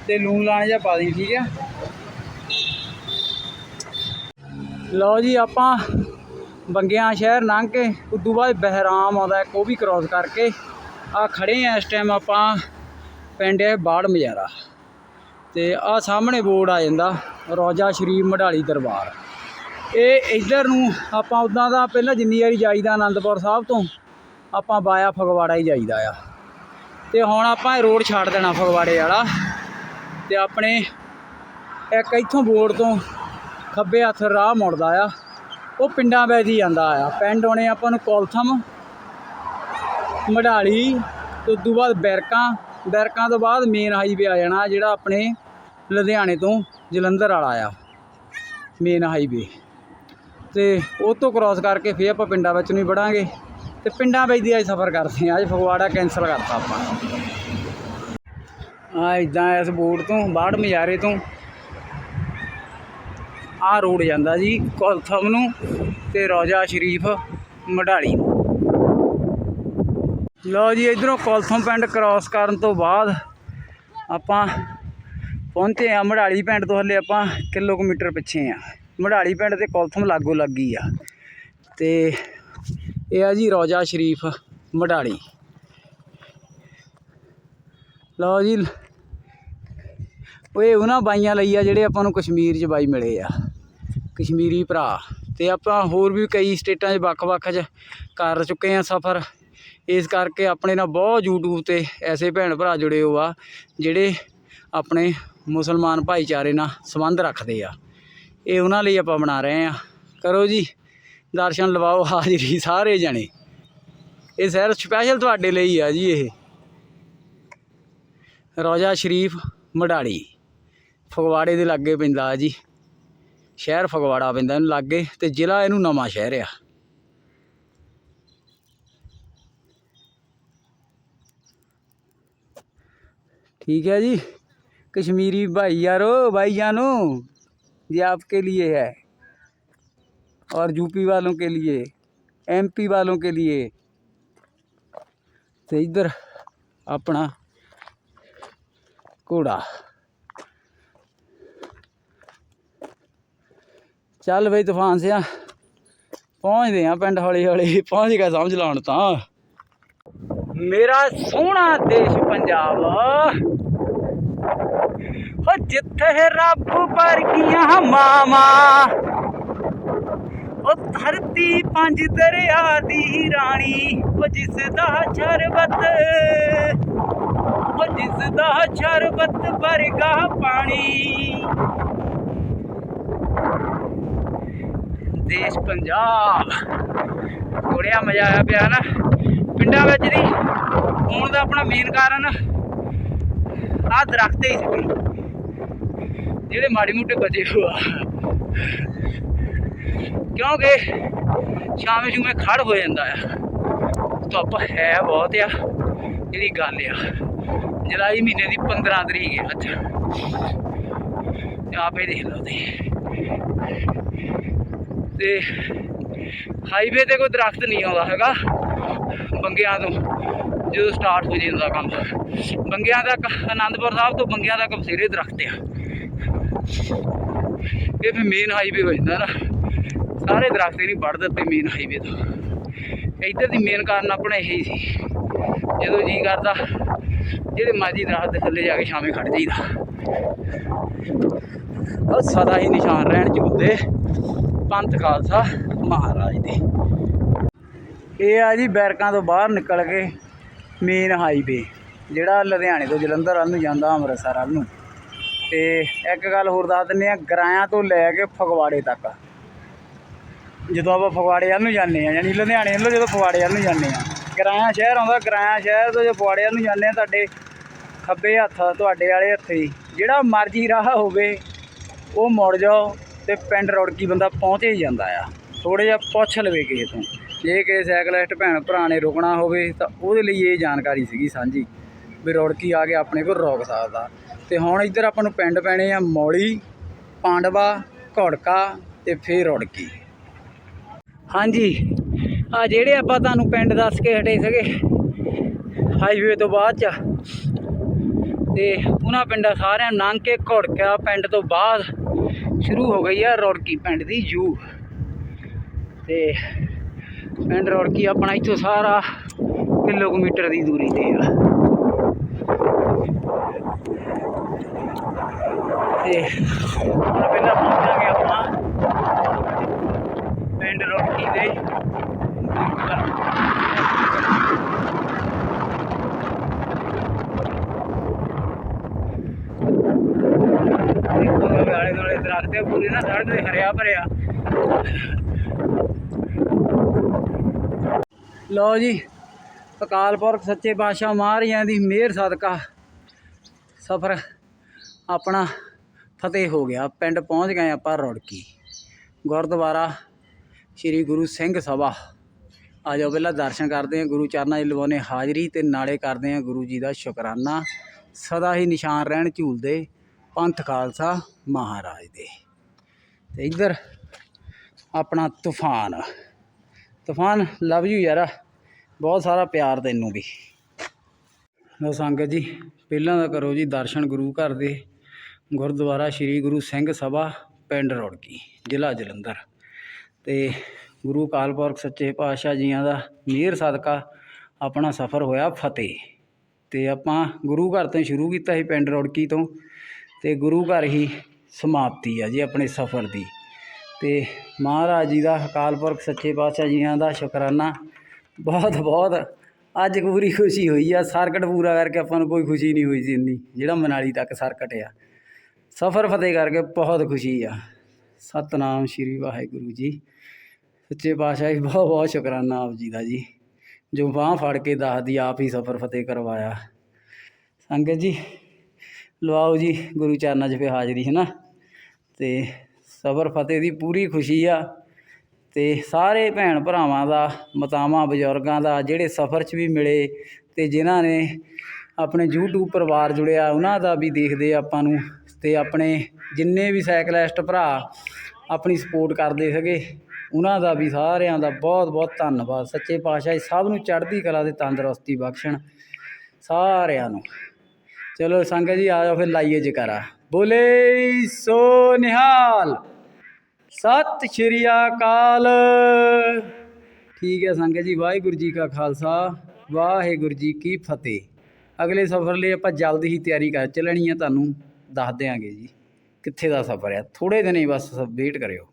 ਤੇ ਲੂਣ ਲਾਣ ਜਿਹਾ ਪਾ ਦੀ ਠੀਕ ਹੈ ਲਓ ਜੀ, ਆਪਾਂ ਬੰਗਿਆਂ ਸ਼ਹਿਰ ਲੰਘ ਕੇ, ਉਦੋਂ ਬਾਅਦ ਬਹਿਰਾਮ ਆਉਂਦਾ ਇੱਕ, ਉਹ ਵੀ ਕ੍ਰਾਸ ਕਰਕੇ। ਆ ਖੜੇ ਆ ਇਸ ਟਾਈਮ ਆਪਾਂ ਪਿੰਡ ਹੈ ਬਾੜ ਮਜਾਰਾ। ਤੇ ਆ ਸਾਹਮਣੇ ਬੋਰਡ ਆ ਜਾਂਦਾ, ਰੋਜਾ ਸ਼੍ਰੀ ਮਢਾਲੀ ਦਰਬਾਰ। ਇਹ ਇੱਧਰ ਨੂੰ ਆਪਾਂ ਉਦਾਂ ਦਾ ਪਹਿਲਾਂ ਜਿੰਨੀ ਵਾਰੀ ਜਾਈਦਾ ਆਨੰਦਪੁਰ ਸਾਹਿਬ ਤੋਂ, ਆਪਾਂ ਬਾਇਆ ਫਗਵਾੜਾ ਹੀ ਜਾਈਦਾ ਆ। ਤੇ ਹੁਣ ਆਪਾਂ ਇਹ ਰੋਡ ਛੱਡ ਦੇਣਾ ਫਗਵਾੜੇ ਵਾਲਾ। ਤੇ ਆਪਣੇ ਇੱਕ ਇੱਥੋਂ ਬੋਰਡ ਤੋਂ ਖੱਬੇ ਹੱਥ ਰਾਹ ਮੁੜਦਾ ਆ। ਉਹ ਪਿੰਡਾਂ ਵਿੱਚ ਹੀ ਜਾਂਦਾ ਆ। ਪਿੰਡ ਆਉਣੇ ਆਪਾਂ ਨੂੰ ਕੋਲਥਮ, ਮਢਾਲੀ, ਤੇ ਤੋਂ ਬਾਅਦ ਬੈਰਕਾਂ। ਬੈਰਕਾਂ ਤੋਂ ਬਾਅਦ ਮੇਨ ਹਾਈਵੇ ਆ ਜਾਣਾ ਜਿਹੜਾ ਆਪਣੇ ਲੁਧਿਆਣੇ ਤੋਂ ਜਲੰਧਰ ਵਾਲਾ ਆ। ਮੇਨ ਹਾਈਵੇ ਤੇ ਉਹ ਤੋਂ ਕ੍ਰਾਸ ਕਰਕੇ ਫੇਰ ਆਪਾਂ ਪਿੰਡਾਂ ਵਿੱਚ ਨੂੰ ਹੀ ਵੜਾਂਗੇ। ਤੇ ਪਿੰਡਾਂ ਵਿੱਚ ਦੀ ਅੱਜ ਸਫ਼ਰ ਕਰਦੇ ਹਾਂ। ਅੱਜ ਫਗਵਾੜਾ ਕੈਂਸਲ ਕਰਤਾ ਆਪਾਂ। ਆ ਇਦਾਂ ਇਸ ਬੋਰਡ ਤੋਂ ਬਾੜ ਮਜਾਰੇ ਤੋਂ ਆਹ ਰੋਡ ਜਾਂਦਾ ਜੀ ਕੋਲਥਮ ਨੂੰ ਤੇ ਰੋਜਾ ਸ਼ਰੀਫ ਮਢਾਲੀ ਨੂੰ। ਲਓ ਜੀ, ਇਧਰੋਂ ਕੋਲਥਮ ਪਿੰਡ ਕ੍ਰਾਸ ਕਰਨ ਤੋਂ ਬਾਅਦ ਆਪਾਂ ਪਹੁੰਚੇ ਆ ਮੜਾਲੀ ਪਿੰਡ ਤੋਂ ਹਲੇ ਆਪਾਂ ਕਿਲੋਮੀਟਰ ਪਿੱਛੇ ਆ ਮੜਾਲੀ ਪਿੰਡ ਤੇ ਕੋਲਥਮ ਲਾਗੋ ਲੱਗੀ ਆ। ਤੇ ਇਹ ਆ ਜੀ ਰੋਜਾ ਸ਼ਰੀਫ ਮੜਾਲੀ ਲਓ ਜੀ, ਓਏ ਉਹਨਾਂ ਬਾਈਆਂ ਲਈ ਆ ਜਿਹੜੇ ਆਪਾਂ ਨੂੰ ਕਸ਼ਮੀਰ 'ਚ ਬਾਈ ਮਿਲੇ ਆ। ਕਸ਼ਮੀਰੀ ਭਰਾ। ਅਤੇ ਆਪਾਂ ਹੋਰ ਵੀ ਕਈ ਸਟੇਟਾਂ 'ਚ ਵੱਖ-ਵੱਖ 'ਚ ਕਰ ਚੁੱਕੇ ਹਾਂ ਸਫ਼ਰ। ਇਸ ਕਰਕੇ ਆਪਣੇ ਨਾਲ ਬਹੁਤ ਯੂਟਿਊਬ ਤੇ ਐਸੇ ਭੈਣ ਭਰਾ ਜੁੜੇ ਹੋ ਆ, ਜਿਹੜੇ ਆਪਣੇ ਮੁਸਲਮਾਨ ਭਾਈਚਾਰੇ ਨਾਲ ਸੰਬੰਧ ਰੱਖਦੇ ਆ। ਇਹ ਉਹਨਾਂ ਲਈ ਆਪਾਂ ਬਣਾ ਰਹੇ ਹਾਂ। ਕਰੋ ਜੀ, ਦਰਸ਼ਨ ਲਵਾਓ ਹਾਜ਼ਰੀ ਸਾਰੇ ਜਣੇ। ਇਹ ਸ਼ਹਿਰ ਸਪੈਸ਼ਲ ਤੁਹਾਡੇ ਲਈ ਆ ਜੀ ਇਹ। ਰੋਜ਼ਾ ਸ਼ਰੀਫ ਮਡਾਲੀ, ਫਗਵਾੜੇ ਦੇ ਲਾਗੇ ਪੈਂਦਾ ਆ ਜੀ। ਸ਼ਹਿਰ ਫਗਵਾੜਾ ਪੈਂਦਾ ਇਹਨੂੰ ਲਾਗੇ ਤੇ ਜ਼ਿਲ੍ਹਾ ਇਹਨੂੰ ਨਵਾਂ ਸ਼ਹਿਰ ਆ ठीक है जी कश्मीरी भाई यारो भाई जानो ये आपके लिए है और यूपी वालों के लिए एमपी वालों के लिए तो इधर अपना ਘੋੜਾ ਚੱਲ ਬਈ ਤੂਫਾਨ ਸਿਆ। ਪਹੁੰਚਦੇ ਆ ਪਿੰਡ ਹੌਲੀ ਹੌਲੀ। ਪਹੁੰਚ ਗਿਆ ਸਮਝ ਲਾਉਣ ਤਾਂ। ਮੇਰਾ ਸੋਹਣਾ ਦੇਸ਼ ਪੰਜਾਬ। ਹੋ ਜਿੱਥੇ ਰੱਬ ਵਰਗੀਆਂ ਮਾਵਾਂ। ਉਹ ਧਰਤੀ ਪੰਜ ਦਰਿਆ ਦੀ ਰਾਣੀ। ਉਹ ਜਿਸ ਦਾ ਸ਼ਰਬਤ। ਉਹ ਜਿਸ ਦਾ ਸ਼ਰਬਤ ਵਰਗਾ ਪਾਣੀ। ਦੇਸ਼ ਪੰਜਾਬ। ਬੜਿਆ ਮਜ਼ਾ ਆਇਆ ਪਿਆ ਨਾ। ਪਿੰਡਾਂ ਵਿੱਚ ਦੀ ਆਉਣ ਦਾ ਆਪਣਾ ਮੇਨ ਕਾਰਨ ਆਹ ਦਰਖਤ ਹੀ ਸੀ। ਜਿਹੜੇ ਮਾੜੀ ਮੋਟੇ ਬਚੇ ਹੋਆ ਕਿਉਂਕਿ ਸ਼ਾਮੇ ਸ਼ੂਮੇ ਖੜ ਹੋ ਜਾਂਦਾ ਆ। ਧੁੱਪ ਹੈ ਬਹੁਤ ਆ, ਜਿਹੜੀ ਗੱਲ ਆ। ਜੁਲਾਈ ਮਹੀਨੇ ਦੀ 15 ਤਰੀਕ ਹੈ ਅੱਜ। ਤੇ ਆਪੇ ਦੇਖ ਲਓ ਤੁਸੀਂ। ਤੇ ਹਾਈਵੇ ਤੇ ਕੋਈ ਦਰਖਤ ਨਹੀਂ ਆਉਂਦਾ ਹੈਗਾ ਬੰਗਿਆਂ ਤੋਂ, ਜਦੋਂ ਸਟਾਰਟ ਹੋ ਜਾਂਦਾ ਕੰਮ। ਬੰਗਿਆਂ ਤੱਕ ਆਨੰਦਪੁਰ ਸਾਹਿਬ ਤੋਂ ਬੰਗਿਆਂ ਤੱਕ ਬਥੇਰੇ ਦਰਖਤ ਆ। ਇਹ ਫਿਰ ਮੇਨ ਹਾਈਵੇ ਹੋ ਜਾਂਦਾ ਨਾ। ਸਾਰੇ ਦਰਖਤ ਹੀ ਨਹੀਂ ਵੱਢ ਦਿੱਤੇ ਮੇਨ ਹਾਈਵੇ ਤੋਂ। ਇੱਧਰ ਦੀ ਮੇਨ ਕਾਰਨ ਆਪਣਾ ਇਹੀ ਸੀ, ਜਦੋਂ ਜੀ ਕਰਦਾ, ਜਿਹੜੇ ਮਾਜੀ ਦਰਖਤ ਦੇ ਥੱਲੇ ਜਾ ਕੇ ਸ਼ਾਮੇ ਖੜ ਜਾਈਦਾ। ਉਹ ਸਦਾ ਹੀ ਨਿਸ਼ਾਨ ਰਹਿਣ ਝੂਲਦੇ ਪੰਥ ਖਾਲਸਾ ਮਹਾਰਾਜ ਦੇ। ਇਹ ਆ ਜੀ ਬੈਰਕਾਂ ਤੋਂ ਬਾਹਰ ਨਿਕਲ ਕੇ ਮੇਨ ਹਾਈਵੇ, ਜਿਹੜਾ ਲੁਧਿਆਣੇ ਤੋਂ ਜਲੰਧਰ ਵੱਲ ਨੂੰ ਜਾਂਦਾ ਅੰਮ੍ਰਿਤਸਰ ਵੱਲ ਨੂੰ। ਤੇ ਇੱਕ ਗੱਲ ਹੋਰ ਦੱਸ ਦਿੰਦੇ ਆ ਗਰਾਇਆਂ ਤੋਂ ਲੈ ਕੇ ਫਗਵਾੜੇ ਤੱਕ। ਜਦੋਂ ਆਪਾਂ ਫਗਵਾੜੇ ਵੱਲ ਨੂੰ ਜਾਂਦੇ ਆ ਯਾਨੀ ਲੁਧਿਆਣੇ ਵੱਲੋਂ ਜਦੋਂ ਫਗਵਾੜੇ ਵੱਲ ਨੂੰ ਜਾਂਦੇ ਆ ਗਰਾਇਆ ਸ਼ਹਿਰ ਆਉਂਦਾ, ਗਰਾਇਆ ਸ਼ਹਿਰ ਤੋਂ ਜੇ ਫਗਵਾੜੇ ਵੱਲ ਨੂੰ ਜਾਂਦੇ ਆ ਤੁਹਾਡੇ ਖੱਬੇ ਹੱਥ, ਤੁਹਾਡੇ ਵਾਲੇ ਹੱਥੇ ਜਿਹੜਾ ਮਰਜ਼ੀ ਰਾਹ ਹੋਵੇ, ਉਹ ਮੁੜ ਜਾਓ। ਤੇ ਪਿੰਡ ਰੌੜਕੀ ਬੰਦਾ ਪਹੁੰਚ ਹੀ ਜਾਂਦਾ ਆ। ਥੋੜਾ ਜਿਹਾ ਪੁੱਛ ਲਵੇ ਕਿਸੇ ਤੋਂ। ਜੇ ਕਿਸੇ ਸਾਈਕਲਿਸਟ ਭੈਣ ਭਰਾ ਨੇ ਰੁਕਣਾ ਹੋਵੇ ਤਾਂ ਉਹਦੇ ਲਈ ਇਹ ਜਾਣਕਾਰੀ ਸੀਗੀ ਸਾਂਝੀ ਵੀ ਰੌੜਕੀ ਆ ਕੇ ਆਪਣੇ ਕੋਲ ਰੋਕ ਸਕਦਾ। ਤੇ ਹੁਣ ਇੱਧਰ ਆਪਾਂ ਨੂੰ ਪਿੰਡ ਪੈਣੇ ਆ ਮੌਲੀ, ਪਾਂਡਵਾ, ਘੋੜਕਾ ਤੇ ਫੇਰ ਰੌੜਕੀ। ਹਾਂਜੀ, ਆ ਜਿਹੜੇ ਆਪਾਂ ਤੁਹਾਨੂੰ ਪਿੰਡ ਦੱਸ ਕੇ ਹਟੇ ਸੀਗੇ ਹਾਈਵੇ ਤੋਂ ਬਾਅਦ ਚ। ਤੇ ਉਹਨਾਂ ਪਿੰਡਾਂ ਸਾਰਿਆਂ ਨੂੰ ਲੰਘ ਕੇ ਘੁੜਕਿਆ ਪਿੰਡ ਤੋਂ ਬਾਅਦ ਸ਼ੁਰੂ ਹੋ ਗਈ ਆ ਰੌੜਕੀ ਪਿੰਡ ਦੀ ਜੂ ਤੇ ਪਿੰਡ ਰੌੜਕੀ ਆਪਣਾ ਇੱਥੋਂ ਸਾਰਾ ਕਿਲੋਮੀਟਰ ਦੀ ਦੂਰੀ ਤੇ ਆ ਤੇ ਹੁਣ ਪਹਿਲਾਂ ਪਹੁੰਚਾਂਗੇ ਆਪਾਂ ਪਿੰਡ ਰੌੜਕੀ ਦੇ ਦੇਖੋ ਆਲੇ ਦੁਆਲੇ ਦਰਖਤ ਨਾ ਸੜਕ ਤੇ ਹਰਿਆ ਭਰਿਆ। ਲਓ ਜੀ, ਅਕਾਲ ਪੁਰਖ ਸੱਚੇ ਪਾਤਸ਼ਾਹ ਮਹਾਰਾਜਾਂ ਦੀ ਮਿਹਰ ਸਦਕਾ ਸਫ਼ਰ ਆਪਣਾ ਫਤਿਹ ਹੋ ਗਿਆ। ਪਿੰਡ ਪਹੁੰਚ ਗਏ ਆਪਾਂ ਰੁੜਕੀ। ਗੁਰਦੁਆਰਾ ਸ੍ਰੀ ਗੁਰੂ ਸਿੰਘ ਸਭਾ। ਆ ਜਾਓ ਪਹਿਲਾਂ ਦਰਸ਼ਨ ਕਰਦੇ ਹਾਂ, ਗੁਰੂ ਚਰਨਾਂ 'ਚ ਲਵਾਉਣੇ ਹਾਜ਼ਰੀ ਤੇ ਨਾਲੇ ਕਰਦੇ ਹਾਂ ਗੁਰੂ ਜੀ ਦਾ ਸ਼ੁਕਰਾਨਾ। ਸਦਾ ਹੀ ਨਿਸ਼ਾਨ ਰਹਿਣ ਝੂਲਦੇ ਪੰਥ ਖਾਲਸਾ ਮਹਾਰਾਜ ਦੇ। ਤੇ ਇੱਧਰ ਆਪਣਾ ਤੂਫਾਨ। ਤੂਫਾਨ ਲਵ ਯੂ ਯਾਰ। ਬਹੁਤ ਸਾਰਾ ਪਿਆਰ ਤੈਨੂੰ ਵੀ। ਲੋ ਸੰਗਤ ਜੀ, ਪਹਿਲਾਂ ਤਾਂ ਕਰੋ ਜੀ ਦਰਸ਼ਨ ਗੁਰੂ ਘਰ ਦੇ। ਗੁਰਦੁਆਰਾ ਸ੍ਰੀ ਗੁਰੂ ਸਿੰਘ ਸਭਾ, ਪਿੰਡ ਰੁੜਕੀ, ਜ਼ਿਲ੍ਹਾ ਜਲੰਧਰ। ਤੇ ਗੁਰੂ ਅਕਾਲ ਪੁਰਖ ਸੱਚੇ ਪਾਤਸ਼ਾਹ ਜੀਆਂ ਦਾ ਮਿਹਰ ਸਦਕਾ ਆਪਣਾ ਸਫ਼ਰ ਹੋਇਆ ਫਤਿਹ। ਤੇ ਆਪਾਂ ਗੁਰੂ ਘਰ ਤੋਂ ਸ਼ੁਰੂ ਕੀਤਾ ਸੀ ਪਿੰਡ ਰੁੜਕੀ ਤੋਂ। ਤੇ ਗੁਰੂ ਘਰ ਹੀ ਸਮਾਪਤੀ ਆ ਜੀ ਆਪਣੇ ਸਫ਼ਰ ਦੀ। ਤੇ ਮਹਾਰਾਜ ਜੀ ਦਾ, ਅਕਾਲ ਪੁਰਖ ਸੱਚੇ ਪਾਤਸ਼ਾਹ ਜੀਆਂ ਦਾ ਸ਼ੁਕਰਾਨਾ। ਬਹੁਤ ਬਹੁਤ ਅੱਜ ਪੂਰੀ ਖੁਸ਼ੀ ਹੋਈ ਆ। ਸਰਕਟ ਪੂਰਾ ਕਰਕੇ ਆਪਾਂ ਨੂੰ ਕੋਈ ਖੁਸ਼ੀ ਨਹੀਂ ਹੋਈ ਸੀ ਇੰਨੀ, ਜਿਹੜਾ ਮਨਾਲੀ ਤੱਕ ਸਰਕਟ ਆ। ਸਫ਼ਰ ਫਤਿਹ ਕਰਕੇ ਬਹੁਤ ਖੁਸ਼ੀ ਆ। ਸਤਨਾਮ ਸ਼੍ਰੀ ਵਾਹਿਗੁਰੂ ਜੀ। ਸੱਚੇ ਪਾਤਸ਼ਾਹ ਜੀ, ਬਹੁਤ ਬਹੁਤ ਸ਼ੁਕਰਾਨਾ ਆਪ ਜੀ ਦਾ ਜੀ। ਜੋ ਬਾਂਹ ਫੜ ਕੇ ਦੱਸਦੀ ਆਪ ਹੀ ਸਫ਼ਰ ਫਤਿਹ ਕਰਵਾਇਆ। ਸੰਗਤ ਜੀ, ਲਵਾਓ ਜੀ, ਗੁਰੂ ਚਰਨਾਂ 'ਚ ਫੇ ਹਾਜ਼ਰੀ, ਹੈ ਨਾ? ਤੇ ਸਬਰ ਫਤਿਹ ਦੀ ਪੂਰੀ ਖੁਸ਼ੀ ਆ ਅਤੇ ਸਾਰੇ ਭੈਣ ਭਰਾਵਾਂ ਦਾ, ਮਾਤਾਵਾਂ, ਬਜ਼ੁਰਗਾਂ ਦਾ ਜਿਹੜੇ ਸਫ਼ਰ 'ਚ ਵੀ ਮਿਲੇ ਅਤੇ ਜਿਨ੍ਹਾਂ ਨੇ ਆਪਣੇ ਯੂਟਿਊਬ ਪਰਿਵਾਰ ਜੁੜਿਆ, ਉਹਨਾਂ ਦਾ ਵੀ ਦੇਖਦੇ ਆਪਾਂ ਨੂੰ ਅਤੇ ਆਪਣੇ ਜਿੰਨੇ ਵੀ ਸਾਈਕਲਿਸਟ ਭਰਾ ਆਪਣੀ ਸਪੋਰਟ ਕਰਦੇ ਸੀਗੇ ਉਹਨਾਂ ਦਾ ਵੀ ਸਾਰਿਆਂ ਦਾ ਬਹੁਤ ਬਹੁਤ ਧੰਨਵਾਦ। ਸੱਚੇ ਪਾਤਸ਼ਾਹ ਸਭ ਨੂੰ ਚੜ੍ਹਦੀ ਕਲਾ ਤੇ ਤੰਦਰੁਸਤੀ ਬਖਸ਼ਣ ਸਾਰਿਆਂ ਨੂੰ। ਚਲੋ ਸੰਗਤ ਜੀ, ਆ ਜਾਓ ਫਿਰ ਲਾਈਏ ਜਕਾਰਾ ਬੋਲੇ ਸੋ ਨਿਹਾਲ। ਸਤਿ ਸ਼੍ਰੀ ਅਕਾਲ। ਠੀਕ ਹੈ ਸੰਗਤ ਜੀ, ਵਾਹਿਗੁਰੂ ਜੀ ਕਾ ਖਾਲਸਾ, ਵਾਹਿਗੁਰੂ ਜੀ ਕੀ ਫਤਿਹ। ਅਗਲੇ ਸਫ਼ਰ ਲਈ ਆਪਾਂ ਜਲਦੀ ਹੀ ਤਿਆਰੀ ਕਰ ਚੱਲਣੀ ਹੈ, ਤੁਹਾਨੂੰ ਦੱਸ ਦਿਆਂਗੇ ਜੀ। ਕਿੱਥੇ ਦਾ ਸਫ਼ਰ ਹੈ? ਥੋੜੇ ਦਿਨ ਹੀ ਬਸ ਵੇਟ ਕਰਿਓ।